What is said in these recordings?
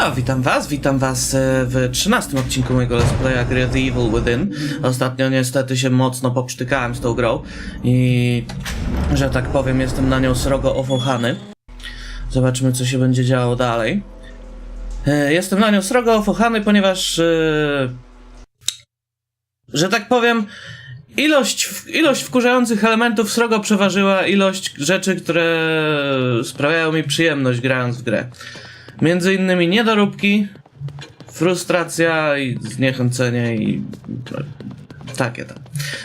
No, witam was, witam was e, w 13 odcinku mojego Let's Playa gry The Evil Within. Ostatnio niestety się mocno poprztykałem z tą grą i, że tak powiem, jestem na nią srogo ofochany. Zobaczymy, co się będzie działo dalej. E, Jestem na nią srogo ofochany, ponieważ, e, że tak powiem, ilość, ilość wkurzających elementów srogo przeważyła ilość rzeczy, które sprawiają mi przyjemność grając w grę. Między innymi niedoróbki, frustracja i zniechęcenie i takie tam.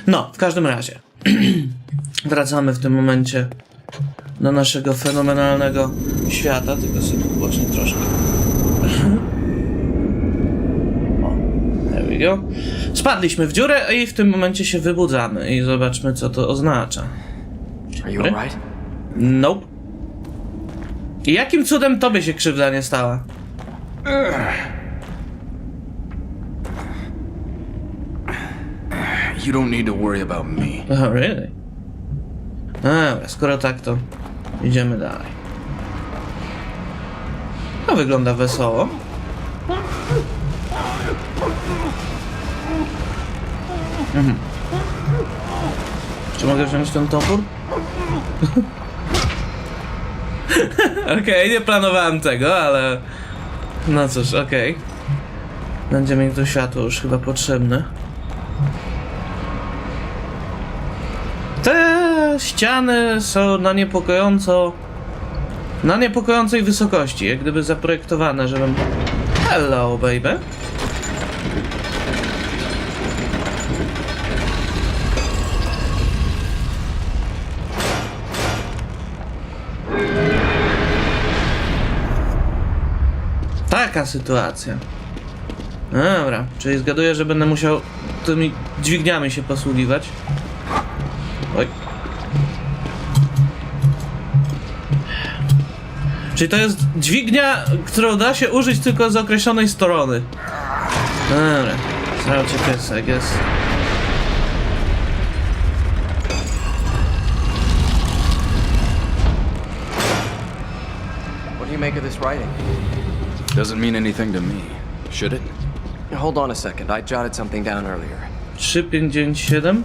No, w każdym razie. Wracamy w tym momencie do naszego fenomenalnego świata, tylko sobie właśnie troszkę. O, there we go. Spadliśmy w dziurę i w tym momencie się wybudzamy i zobaczmy co to oznacza. Are you alright? Nope. I jakim cudem tobie się krzywda nie stała? You don't need to worry about me. Oh, really? Dobra, skoro tak, to idziemy dalej. No, wygląda wesoło. Mhm. Czy mogę wziąć ten topór? Okej, nie planowałem tego, ale... No cóż, okej. Będzie mi to światło już chyba potrzebne. Te ściany są na niepokojąco. na niepokojącej wysokości, jak gdyby zaprojektowane, żebym. Hello, baby. Taka sytuacja. Dobra, czyli zgaduję, że będę musiał tymi dźwigniami się posługiwać. Oj. Czyli to jest dźwignia, którą da się użyć tylko z określonej strony. Dobra. Zrał cię pies, I guess. What do you make of this writing? Doesn't mean anything to me, should it? Hold on a second. I jotted something down earlier. Ship engine 3597.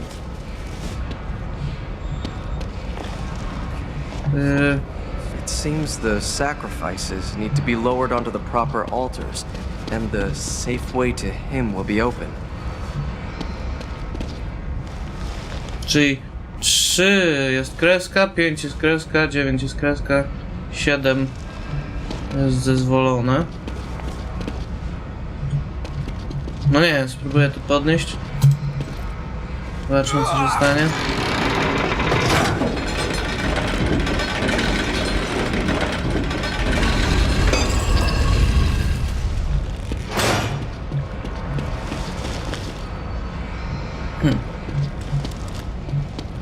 Uh, yy, It seems the sacrifices need to be lowered onto the proper altars, and the safe way to him will be open. czyli 3 jest kreska, 5 jest kreska, 9 jest kreska, 7 jest zezwolone. No nie, spróbuję to podnieść. Zobaczmy co się stanie.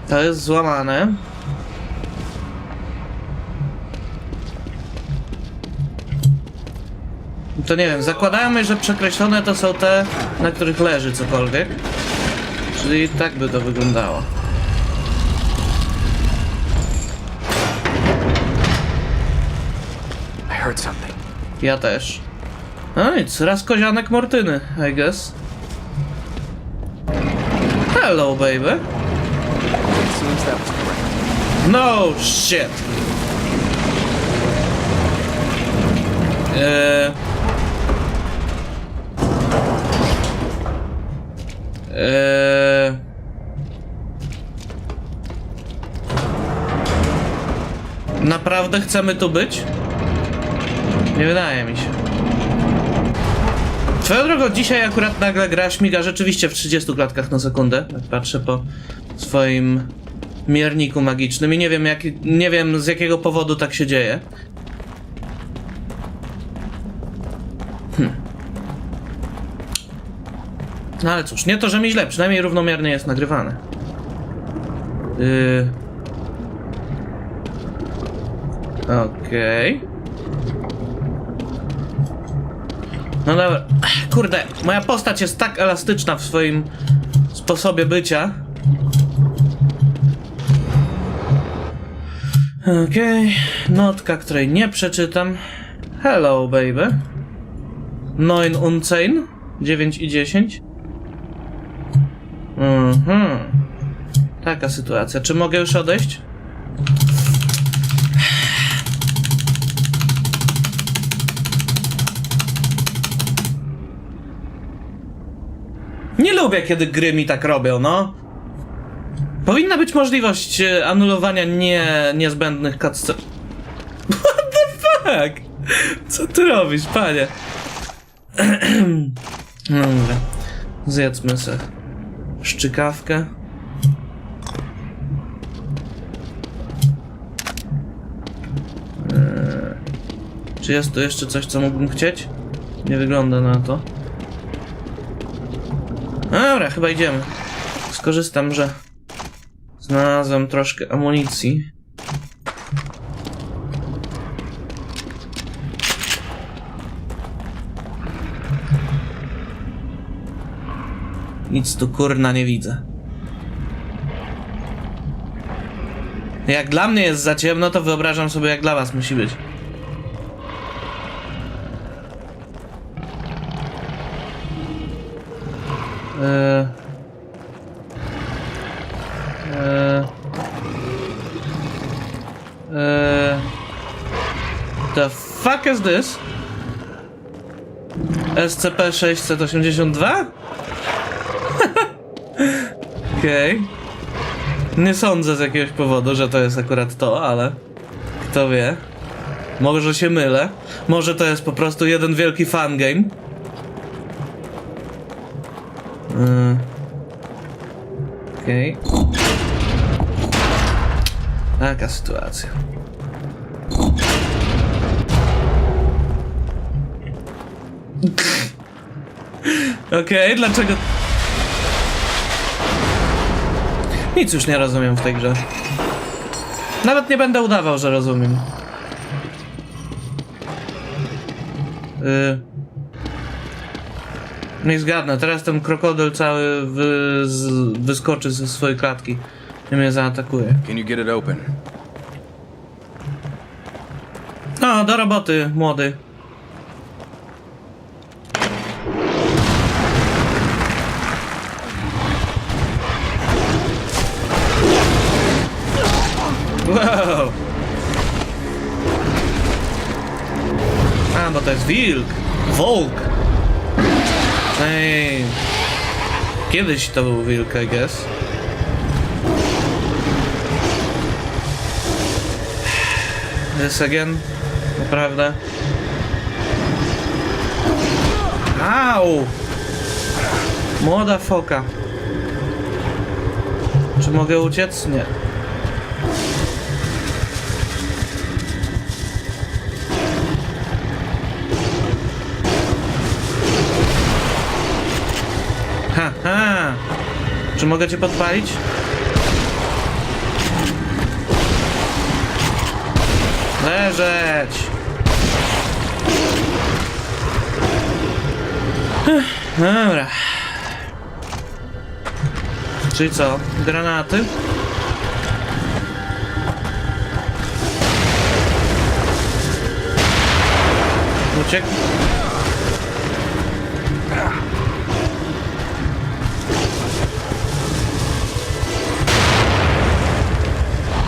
To jest złamane. To nie wiem, zakładajmy, że przekreślone to są te, na których leży cokolwiek. Czyli tak by to wyglądało. Ja też. No nic, raz kozianek Mortyny, I guess. Hello, baby. No shit. Eee... Eee... Naprawdę chcemy tu być? Nie wydaje mi się. Swoją drogą, dzisiaj akurat nagle gra śmiga rzeczywiście w 30 klatkach na sekundę. Patrzę po swoim mierniku magicznym i nie wiem, jak, nie wiem z jakiego powodu tak się dzieje. No ale cóż, nie to, że mi źle, przynajmniej równomiernie jest nagrywane. Yy... Okej. No dobra. Kurde, moja postać jest tak elastyczna w swoim sposobie bycia. Okej, notka, której nie przeczytam. Hello, baby. Neun Unzehn. 9 i 10. Mhm. Taka sytuacja. Czy mogę już odejść? Nie lubię, kiedy gry mi tak robią, no. Powinna być możliwość e, anulowania nie, niezbędnych cutscen. What the fuck? Co ty robisz, panie? Dobra. Zjedzmy se szczykawkę. Eee, Czy jest tu jeszcze coś, co mógłbym chcieć? Nie wygląda na to. Dobra, chyba idziemy. Skorzystam, że znalazłem troszkę amunicji. Nic tu kurna nie widzę. Jak dla mnie jest za ciemno, to wyobrażam sobie jak dla was musi być. Eee... Eee... Eee... The fuck is this? SCP-682? Okej. Nie sądzę z jakiegoś powodu, że to jest akurat to, ale kto wie. Może się mylę. Może to jest po prostu jeden wielki fangame. Yy. Okej. Taka sytuacja. Okej, dlaczego... Nic już nie rozumiem w tej grze. Nawet nie będę udawał, że rozumiem. Yy. Nie zgadnę, teraz ten krokodyl cały wy, z, wyskoczy ze swojej klatki i mnie zaatakuje. Can you get it open? No, do roboty, młody. Wilk. Volk. Ej. Kiedyś to był wilk, I guess. This again? Naprawdę? Au! Młoda foka. Czy mogę uciec? Nie. Czy mogę cię podpalić? Leżeć! Ech, Dobra. Czyli co? Granaty? Uciekł?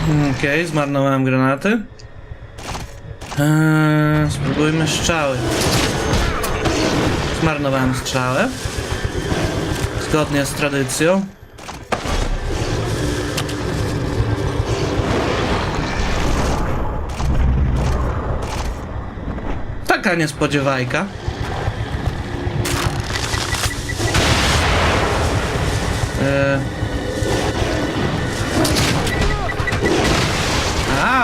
Okej, zmarnowałem granaty. Eee, spróbujmy strzały. Zmarnowałem strzałę. Zgodnie z tradycją. Taka niespodziewajka. Eee.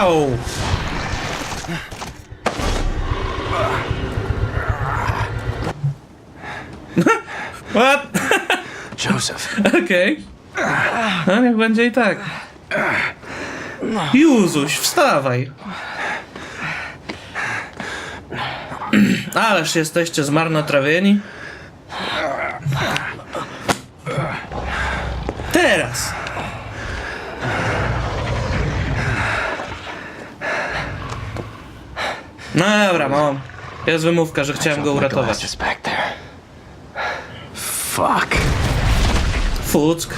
Au! What? Joseph. Okej. No niech będzie i tak. Juzuś, wstawaj. Ależ jesteście zmarnotrawieni. Teraz. No dobra, mam. Jest wymówka, że chciałem go uratować. Fuck. Fuck.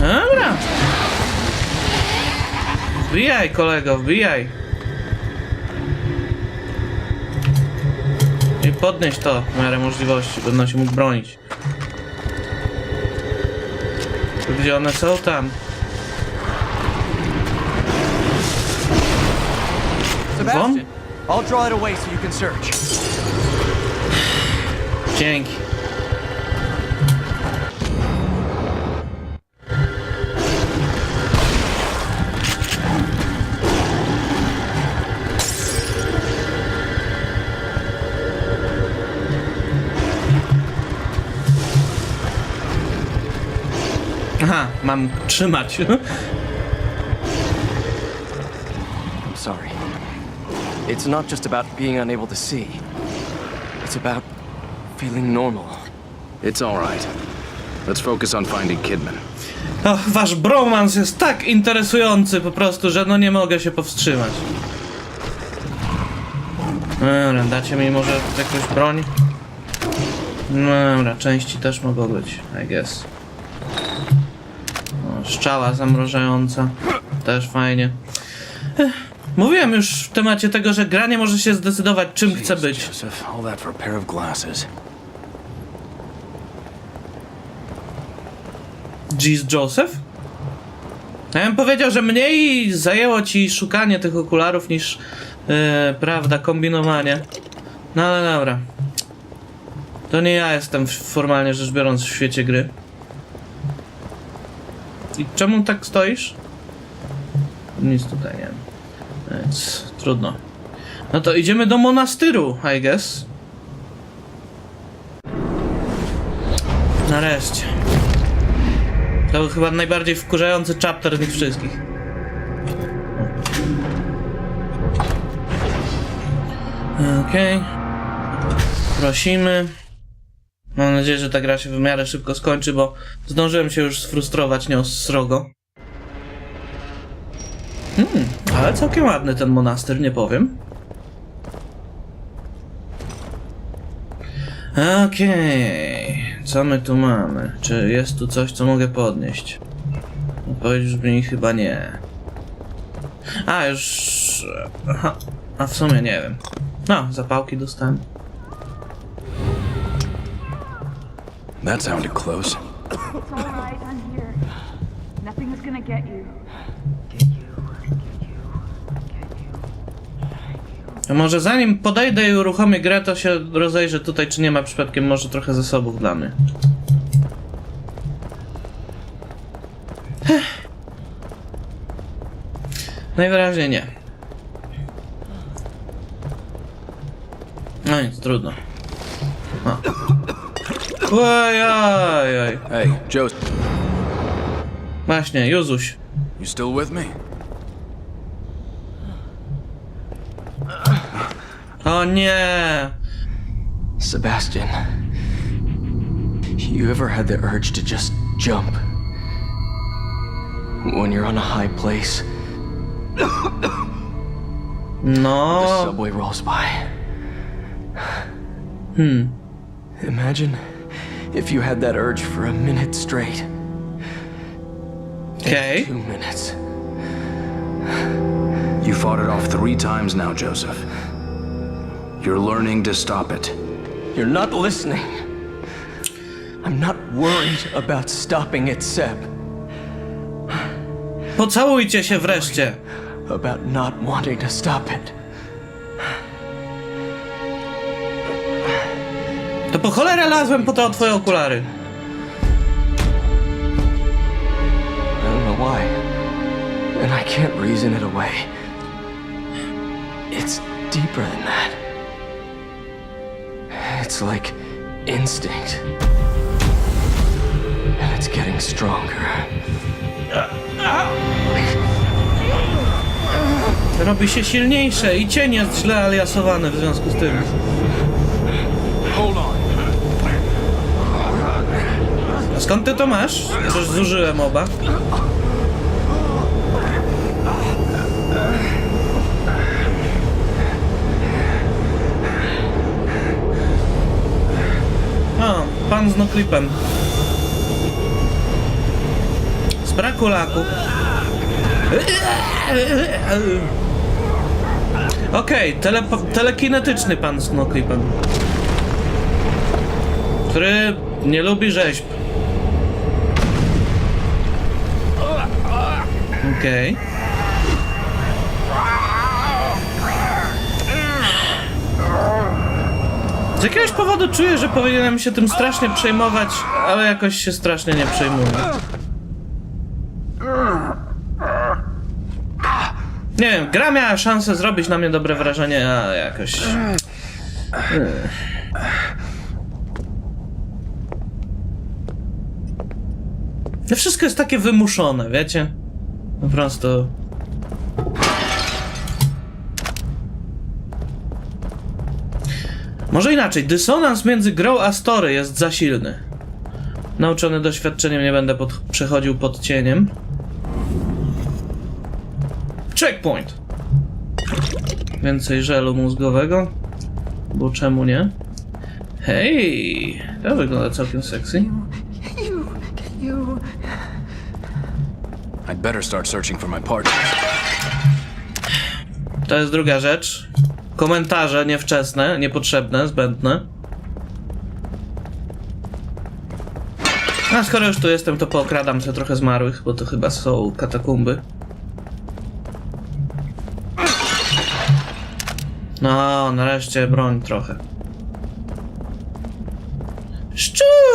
Dobra. Wbijaj, kolego, wbijaj. I podnieś to w miarę możliwości, będę się mógł bronić. Gdzie one są? Tam. Sebastian, I'll draw it away so you can search. Dzięki. Mam trzymać. I'm sorry. It's not just about being unable to see. It's about feeling normal. It's all right. Let's focus on finding Kidman. Och, wasz bromans jest tak interesujący po prostu, że no nie mogę się powstrzymać. Dobra, dacie mi może jakąś broń? Dobra, części też mogą być, I guess. Szczała zamrożająca. Też fajnie. Ech, Mówiłem już w temacie tego, że gra nie może się zdecydować czym chce być. Jeez Joseph? Ja bym powiedział, że mniej zajęło ci szukanie tych okularów niż, e, prawda, kombinowanie. No ale dobra. To nie ja jestem formalnie rzecz biorąc w świecie gry. I czemu tak stoisz? Nic tutaj nie wiem. Więc trudno. No to idziemy do monastyru, I guess. Nareszcie. To był chyba najbardziej wkurzający chapter z nich wszystkich. Okej. Prosimy. Mam nadzieję, że ta gra się w miarę szybko skończy, bo zdążyłem się już sfrustrować nią srogo. Hmm, ale całkiem ładny ten monaster, nie powiem. Okej, co my tu mamy? Czy jest tu coś, co mogę podnieść? Odpowiedź brzmi chyba nie. A, już... Aha, a w sumie nie wiem. No, zapałki dostałem. That sounded close. It's all right, I'm here. Nothing is gonna get you. A może zanim podejdę i uruchomię grę, to się rozejrzę tutaj, czy nie ma przypadkiem może trochę zasobów dla mnie. Ech. Najwyraźniej nie. No nic, trudno. O. Oj, oj, oj. Hey, Joseph, Właśnie, Juzuś. you still with me? O nie! Sebastian, you ever had the urge to just jump? When you're on a high place, No. the subway rolls by. Hmm. Imagine if you had that urge for a minute straight. Okay. Two minutes. You fought it off three times now, Joseph. You're learning to stop it. You're not listening. I'm not worried about stopping it, Seb. Pocałujcie się wreszcie. About not wanting to stop it. Po cholerę lazłem po te twoje okulary. I don't know why. And I can't reason it away. It's deeper than that. It's like instinct. And it's getting stronger. Robi się silniejsze i cień jest źle aliasowany w związku z tym. Skąd ty to masz? Ja zużyłem oba. Pan z noklipem. Z braku laku. Okej, okay, tele telekinetyczny pan z. Który nie lubi rzeźb. Okej. Z jakiegoś powodu czuję, że powinienem się tym strasznie przejmować, ale jakoś się strasznie nie przejmuję. Nie wiem, gra miała szansę zrobić na mnie dobre wrażenie, a jakoś... To wszystko jest takie wymuszone, wiecie? Po prostu... Może inaczej, dysonans między grą a story jest za silny. Nauczony doświadczeniem nie będę pod, przechodził pod cieniem. Checkpoint! Więcej żelu mózgowego. Bo czemu nie? Hej! To wygląda całkiem sexy. You, you. I'd better start searching for my partners. To jest druga rzecz. Komentarze niewczesne, niepotrzebne, zbędne. A skoro już tu jestem, to pookradam sobie trochę zmarłych, bo to chyba są katakumby. No, nareszcie broń trochę.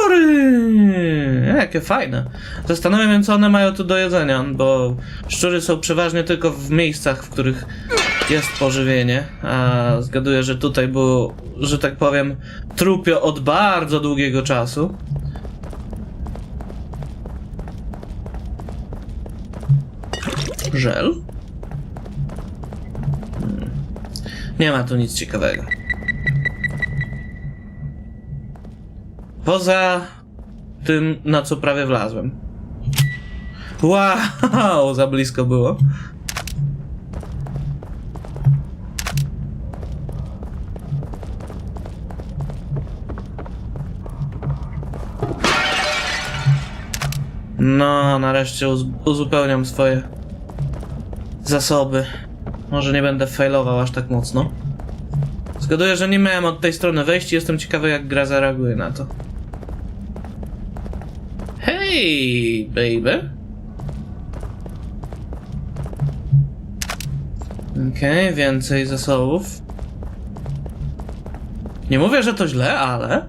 Szczury! Jakie fajne. Zastanawiam się, co one mają tu do jedzenia, bo szczury są przeważnie tylko w miejscach, w których jest pożywienie. A zgaduję, że tutaj było, że tak powiem, trupio od bardzo długiego czasu. Żel? Hmm. Nie ma tu nic ciekawego. Poza tym, na co prawie wlazłem. Wow, za blisko było. No, nareszcie uz uzupełniam swoje zasoby. Może nie będę failował aż tak mocno. Zgaduję, że nie miałem od tej strony wejść i jestem ciekawy jak gra zareaguje na to. Hej, baby. Okej, więcej zasobów. Nie mówię, że to źle, ale...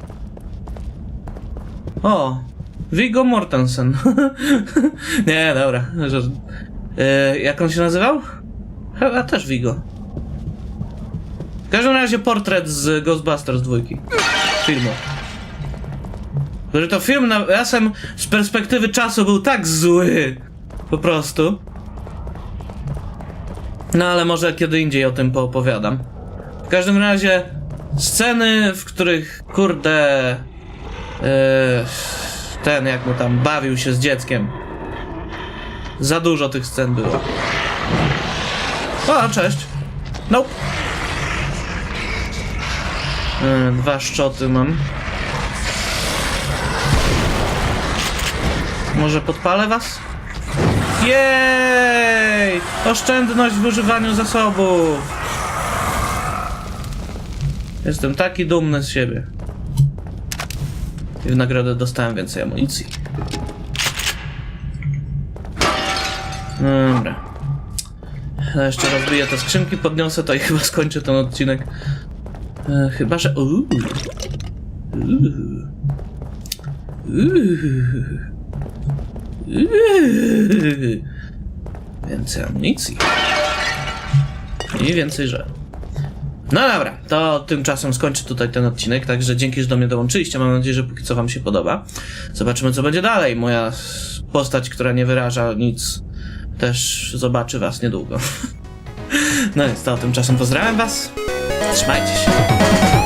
O, Viggo Mortensen. nie, dobra. Że... E, jak on się nazywał? Chyba też Viggo. W każdym razie portret z Ghostbusters dwójki. Filmu. Który to film nawiasem z perspektywy czasu był tak zły. Po prostu. No ale może kiedy indziej o tym poopowiadam. W każdym razie sceny, w których kurde yy, ten jak mu tam bawił się z dzieckiem. Za dużo tych scen było. O, cześć. Nope. Yy, dwa szczoty mam. Może podpalę was? Jej! Oszczędność w używaniu zasobów. Jestem taki dumny z siebie. I w nagrodę dostałem więcej amunicji. Dobra. Ja jeszcze rozbiję te skrzynki, podniosę to i chyba skończę ten odcinek. E, chyba, że... Uuu. Uuu. Uuu. Więcej amunicji. I więcej żelu. No dobra, to tymczasem skończę tutaj ten odcinek, także dzięki, że do mnie dołączyliście. Mam nadzieję, że póki co wam się podoba. Zobaczymy, co będzie dalej. Moja postać, która nie wyraża nic, też zobaczy was niedługo. No więc to tymczasem pozdrawiam was. Trzymajcie się.